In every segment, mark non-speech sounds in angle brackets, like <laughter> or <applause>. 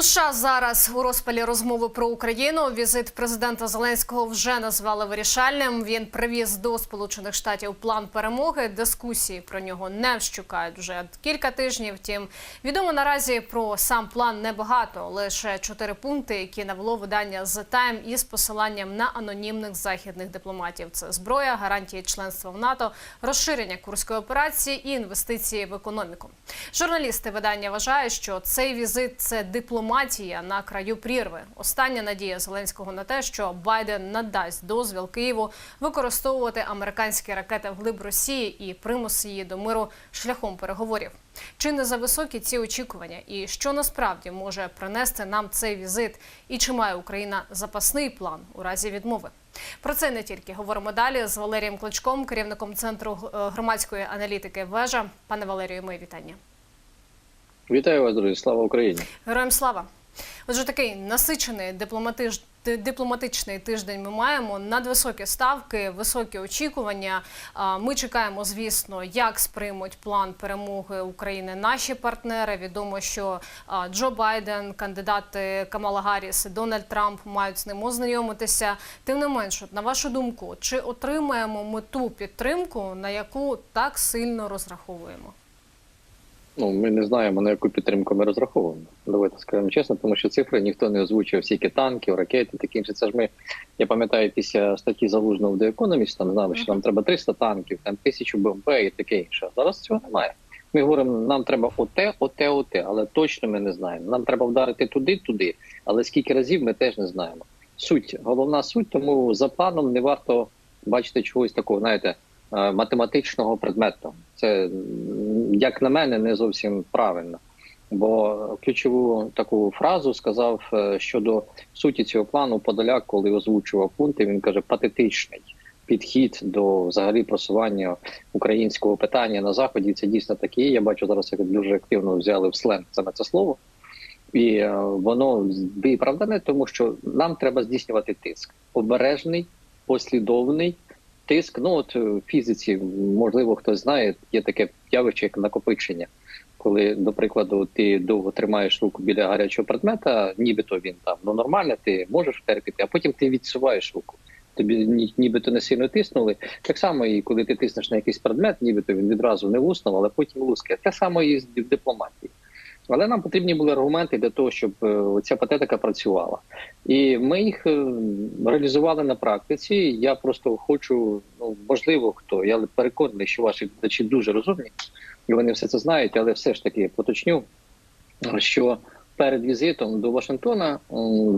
У США зараз у розпалі розмови про Україну. Візит президента Зеленського вже назвали вирішальним. Він привіз до Сполучених Штатів план перемоги. Дискусії про нього не вщукають вже кілька тижнів. Втім, відомо наразі про сам план небагато. Лише чотири пункти, які навело видання The Time із посиланням на анонімних західних дипломатів. Це зброя, гарантії членства в НАТО, розширення курської операції і інвестиції в економіку. Журналісти видання вважають, що цей візит це дипломатія на краю прірви. Остання надія Зеленського на те, що Байден надасть дозвіл Києву використовувати американські ракети вглиб Росії і примус її до миру шляхом переговорів. Чи не за високі ці очікування, і що насправді може принести нам цей візит, і чи має Україна запасний план у разі відмови? Про це не тільки говоримо далі з Валерієм Кличком, керівником центру е, громадської аналітики Вежа. Пане Валерію, мої вітання. Вітаю вас, друзі! Слава Україні! Героям слава! Отже, такий насичений дипломатич... дипломатичний тиждень ми маємо надвисокі ставки, високі очікування. Ми чекаємо, звісно, як сприймуть план перемоги України наші партнери. Відомо, що Джо Байден, кандидати Камала Гарріс і Дональд Трамп мають з ним ознайомитися. Тим не менш, на вашу думку, чи отримаємо ми ту підтримку, на яку так сильно розраховуємо? Ну, ми не знаємо, на яку підтримку ми розраховуємо. Давайте скажемо чесно, тому що цифри ніхто не озвучив, скільки танків, ракети, таке інше. Це ж ми, я пам'ятаю, після статті залужного в The Economist, там знали, що нам треба 300 танків, там тисячу БМП і таке інше. Зараз цього немає. Ми говоримо, нам треба оте, оте, оте, але точно ми не знаємо. Нам треба вдарити туди, туди, але скільки разів ми теж не знаємо. Суть, головна суть, тому за планом не варто бачити чогось такого, знаєте, е, математичного предмету. Це, як на мене, не зовсім правильно. Бо ключову таку фразу сказав е, щодо суті цього плану Подоляк, коли озвучував пункти. Він каже, патетичний підхід до взагалі просування українського питання на заході. Це дійсно таке. Я бачу зараз, як дуже активно взяли в сленг саме це слово, і е, воно виправдане, тому що нам треба здійснювати тиск обережний, послідовний тиск. Ну от е, в фізиці, можливо, хтось знає, є таке явище, як накопичення. Коли, до прикладу, ти довго тримаєш руку біля гарячого предмета, нібито він там ну нормально, ти можеш терпіти, а потім ти відсуваєш руку. Тобі ні- нібито не сильно тиснули. Так само, і коли ти тиснеш на якийсь предмет, нібито він відразу не луснув, але потім лускає. Так само і в дипломатії. Але нам потрібні були аргументи для того, щоб е, ця патетика працювала. І ми їх е, реалізували на практиці. Я просто хочу, ну можливо, хто я переконаний, що ваші глядачі дуже розумні, і вони все це знають, але все ж таки поточню, що перед візитом до Вашингтона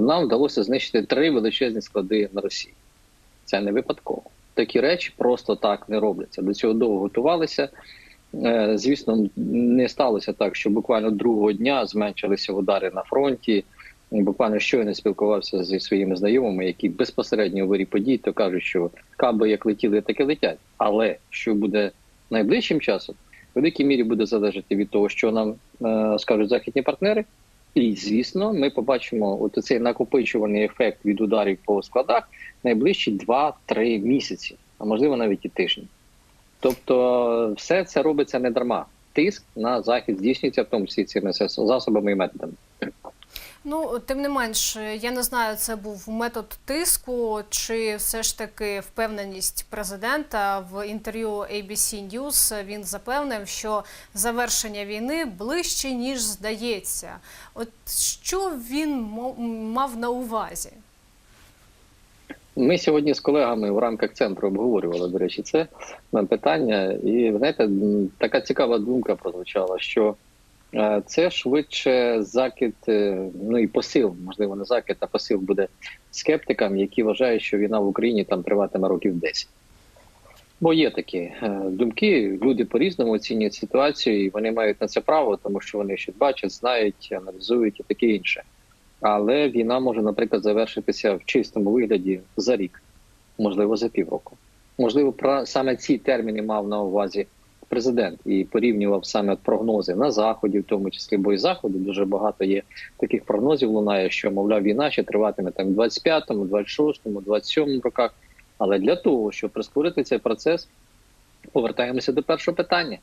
нам вдалося знищити три величезні склади на Росії. Це не випадково. Такі речі просто так не робляться. До цього довго готувалися. Е, Звісно, не сталося так, що буквально другого дня зменшилися удари на фронті. Буквально щойно спілкувався зі своїми знайомими, які безпосередньо у вирі подій, то кажуть, що каби як летіли, так і летять. Але що буде найближчим часом, в великій мірі буде залежати від того, що нам е, скажуть західні партнери. І звісно, ми побачимо от цей накопичувальний ефект від ударів по складах найближчі 2-3 місяці, а можливо навіть і тижні. Тобто, все це робиться не дарма. Тиск на захід здійснюється в тому числі цими засобами і методами. Ну, тим не менш, я не знаю, це був метод тиску, чи все ж таки впевненість президента в інтерв'ю ABC News він запевнив, що завершення війни ближче ніж здається. От що він мав на увазі? Ми сьогодні з колегами в рамках центру обговорювали, до речі, це питання. І знаєте, така цікава думка прозвучала, що е, це швидше закид, е, ну і посил, можливо, не закид, а посил буде скептикам, які вважають, що війна в Україні там триватиме років 10. Бо є такі е, думки, люди по-різному оцінюють ситуацію, і вони мають на це право, тому що вони щось бачать, знають, аналізують і таке інше. Але війна може, наприклад, завершитися в чистому вигляді за рік, можливо, за півроку. Можливо, про саме ці терміни мав на увазі президент і порівнював саме прогнози на заході, в тому числі, бо і заходу дуже багато є таких прогнозів. Лунає, що мовляв, війна ще триватиме там в 25-му, 26-му, 27-му роках. Але для того, щоб прискорити цей процес, повертаємося до першого питання.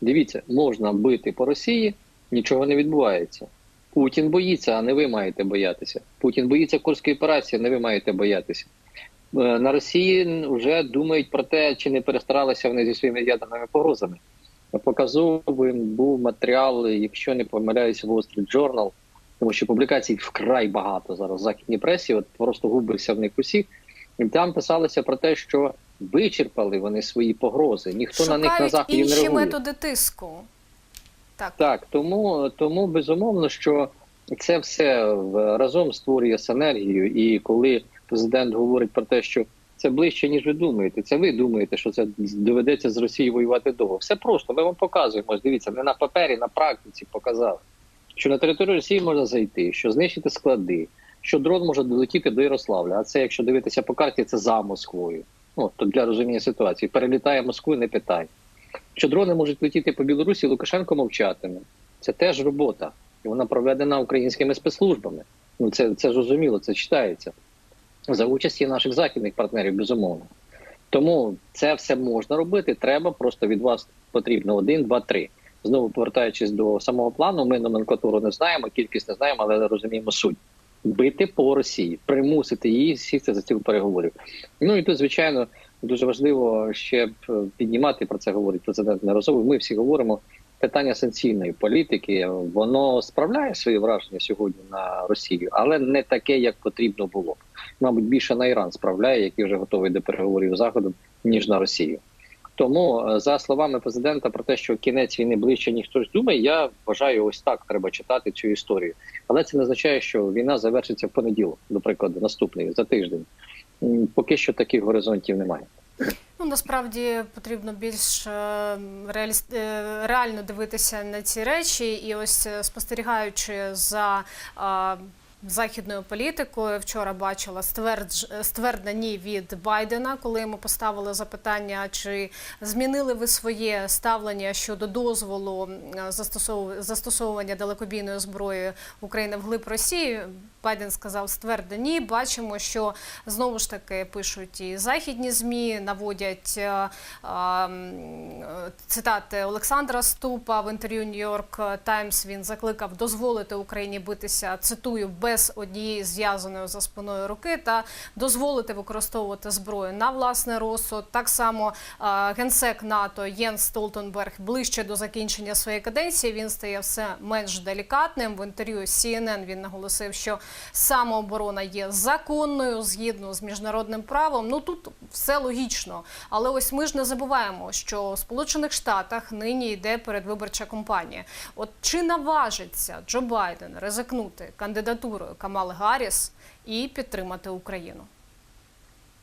Дивіться, можна бити по Росії, нічого не відбувається. Путін боїться, а не ви маєте боятися. Путін боїться Курської операції, а не ви маєте боятися. Е, На Росії вже думають про те, чи не перестаралися вони зі своїми ядерними погрозами. Показовим був матеріал, якщо не помиляюся, Wall Street Journal, тому що публікацій вкрай багато зараз в західній пресі, от просто губився в них усіх. І там писалося про те, що вичерпали вони свої погрози. Ніхто на них на заході не інші реагує. методи тиску. Так. Так, тому, тому безумовно, що це все разом створює синергію. І коли президент говорить про те, що це ближче, ніж ви думаєте, це ви думаєте, що це доведеться з Росією воювати довго. Все просто. Ми вам показуємо. Дивіться, не на папері, на практиці показали, що на територію Росії можна зайти, що знищити склади, що дрон може долетіти до Ярославля. А це, якщо дивитися по карті, це за Москвою. Ну то для розуміння ситуації. Перелітає Москву, не питай. Що дрони можуть летіти по Білорусі, Лукашенко мовчатиме. Це теж робота. І вона проведена українськими спецслужбами. Ну це, це зрозуміло, це читається за участі наших західних партнерів, безумовно. Тому це все можна робити. Треба просто від вас потрібно один, два, три. Знову повертаючись до самого плану, ми номенклатуру не знаємо, кількість не знаємо, але розуміємо суть. Бити по Росії, примусити її сісти за стіл переговорів. Ну і тут, звичайно, дуже важливо ще піднімати про це говорить президент неразово. Ми всі говоримо. Питання санкційної політики воно справляє свої враження сьогодні на Росію, але не таке, як потрібно було. Мабуть, більше на Іран справляє, який вже готовий до переговорів з заходом, ніж на Росію. Тому, е, за словами президента, про те, що кінець війни ближче ніж хтось думає, я вважаю, ось так треба читати цю історію. Але це не означає, що війна завершиться в понеділок, до прикладу, наступний за тиждень. Поки що таких горизонтів немає. Ну насправді потрібно більш е, реаліст- е, реально дивитися на ці речі, і ось е, спостерігаючи за. Західною політикою вчора бачила ствердж, ствердні від Байдена, коли йому поставили запитання, чи змінили ви своє ставлення щодо дозволу застосовування далекобійної зброї України вглиб Росії. Байден сказав ствердно ні. Бачимо, що знову ж таки пишуть і західні змі, наводять е, е, цитати Олександра Ступа в інтерв'ю Нью-Йорк Таймс. Він закликав дозволити Україні битися. Цитую без однієї зв'язаної за спиною руки та дозволити використовувати зброю на власний розсуд. Так само е, генсек НАТО Єнс Столтенберг ближче до закінчення своєї каденції. Він стає все менш делікатним. В інтерв'ю CNN він наголосив, що самооборона є законною згідно з міжнародним правом. Ну тут все логічно. Але ось ми ж не забуваємо, що в Сполучених Штатах нині йде передвиборча кампанія. От чи наважиться Джо Байден ризикнути кандидатурою Камали Гарріс і підтримати Україну?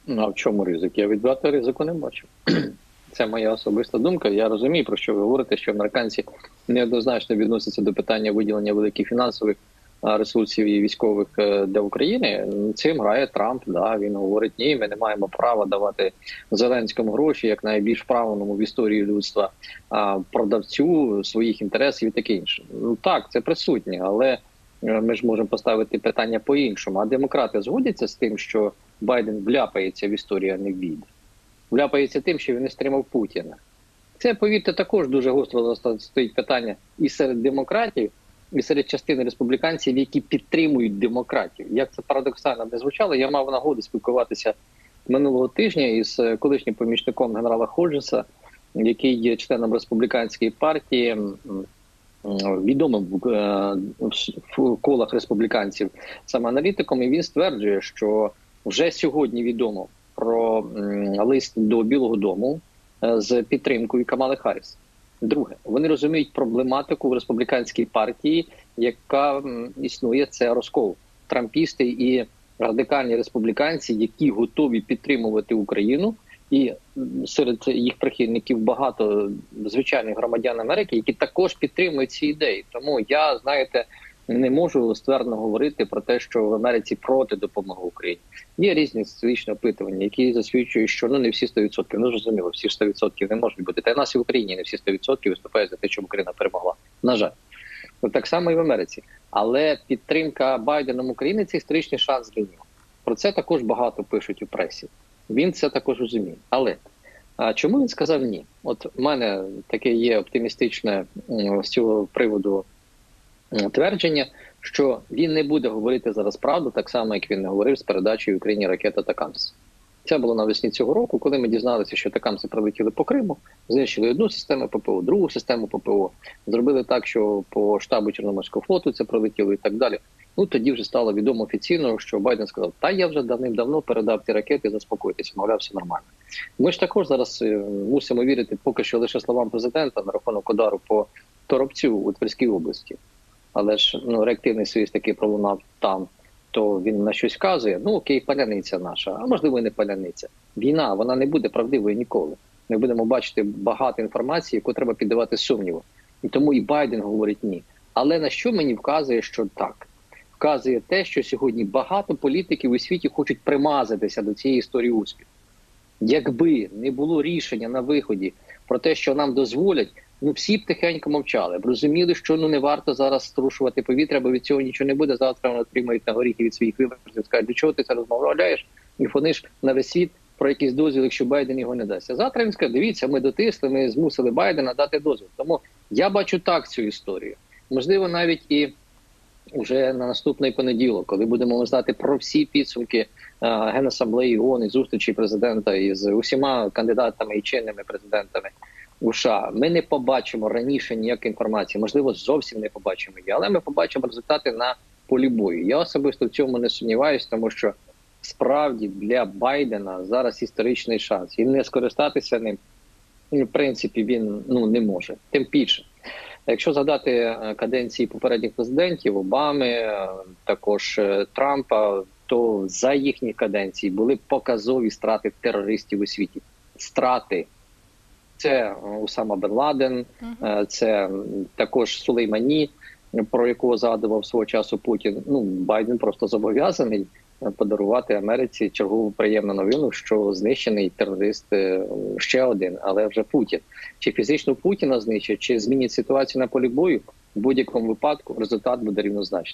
Ну а в чому ризик? Я відверто ризику не бачу. <clears throat> Це моя особиста думка. Я розумію, про що ви говорите, що американці неоднозначно відносяться до питання виділення великих фінансових ресурсів і військових е, для України. Цим грає Трамп. Да, він говорить: ні, ми не маємо права давати Зеленському гроші, як найбільш правильному в історії людства, продавцю своїх інтересів і таке інше. Ну так, це присутнє, але е, ми ж можемо поставити питання по-іншому. А демократи згодяться з тим, що Байден вляпається в історію, а не війде. Вляпається тим, що він не стримав Путіна. Це, повірте, також дуже гостро стоїть питання і серед демократів, і серед частини республіканців, які підтримують демократів. Як це парадоксально не звучало, я мав нагоду спілкуватися минулого тижня із е, колишнім помічником генерала Ходжеса, який є членом республіканської партії, відомим в, е, в колах республіканців саме аналітиком, і він стверджує, що вже сьогодні відомо про лист до Білого Дому е, з підтримкою Камали Харріс. Друге, вони розуміють проблематику в республіканській партії, яка існує це розкол. Трампісти і радикальні республіканці, які готові підтримувати Україну, і серед їх прихильників багато звичайних громадян Америки, які також підтримують ці ідеї. Тому я знаєте. Не можу ствердно говорити про те, що в Америці проти допомоги Україні. Є різні соціологічні опитування, які засвідчують, що ну не всі 100%, ну зрозуміло, всі 100% не можуть бути. Та й нас і в Україні не всі 100% виступають за те, щоб Україна перемогла. На жаль, От так само і в Америці. Але підтримка Байденом України це історичний шанс для нього. Про це також багато пишуть у пресі. Він це також розуміє. Але а чому він сказав ні? От в мене таке є оптимістичне з цього приводу твердження, що він не буде говорити зараз правду, так само як він не говорив з передачею Україні ракета Такамс. Це було навесні цього року, коли ми дізналися, що Такамси прилетіли по Криму, знищили одну систему ППО, другу систему ППО, зробили так, що по штабу Чорноморського флоту це прилетіло і так далі. Ну тоді вже стало відомо офіційно, що Байден сказав: Та я вже давним-давно передав ті ракети, заспокойтеся, мовляв, все нормально. Ми ж також зараз е, мусимо вірити поки що лише словам президента на рахунок удару по Торопцю у Тверській області. Але ж ну реактивний союз такий пролунав там, то він на щось вказує. Ну окей, паляниця наша, а можливо, і не паляниця. Війна вона не буде правдивою ніколи. Ми будемо бачити багато інформації, яку треба піддавати сумніву. І тому і Байден говорить ні. Але на що мені вказує, що так? Вказує те, що сьогодні багато політиків у світі хочуть примазатися до цієї історії успіху. Якби не було рішення на виході про те, що нам дозволять, ну всі б тихенько мовчали, б розуміли, що ну не варто зараз струшувати повітря, бо від цього нічого не буде. Завтра вони отримають на горіхи від своїх виборців. Скажуть, до чого ти це розмовляєш? І вони ж на весь світ про якийсь дозвіл, якщо Байден його не дасть. А завтра він скаже, дивіться, ми дотисли, ми змусили Байдена дати дозвіл. Тому я бачу так цю історію. Можливо, навіть і вже на наступний понеділок, коли будемо знати про всі підсумки е, Генасамблеї ООН і зустрічі президента із усіма кандидатами і чинними президентами у США, ми не побачимо раніше ніякої інформації. Можливо, зовсім не побачимо її, але ми побачимо результати на полі бою. Я особисто в цьому не сумніваюся, тому що справді для Байдена зараз історичний шанс і не скористатися ним. ну, В принципі, він ну не може. Тим більше, Якщо згадати е, каденції попередніх президентів Обами, е, також е, Трампа, то за їхні каденції були показові страти терористів у світі. Страти це е, Усама Бен Ладен, е, це також Сулеймані, про якого згадував свого часу Путін. Ну Байден просто зобов'язаний е, подарувати Америці чергову приємну новину, що знищений терорист ще один, але вже Путін. Чи фізично Путіна знищать, чи змінять ситуацію на полі бою, в будь-якому випадку результат буде рівнозначний.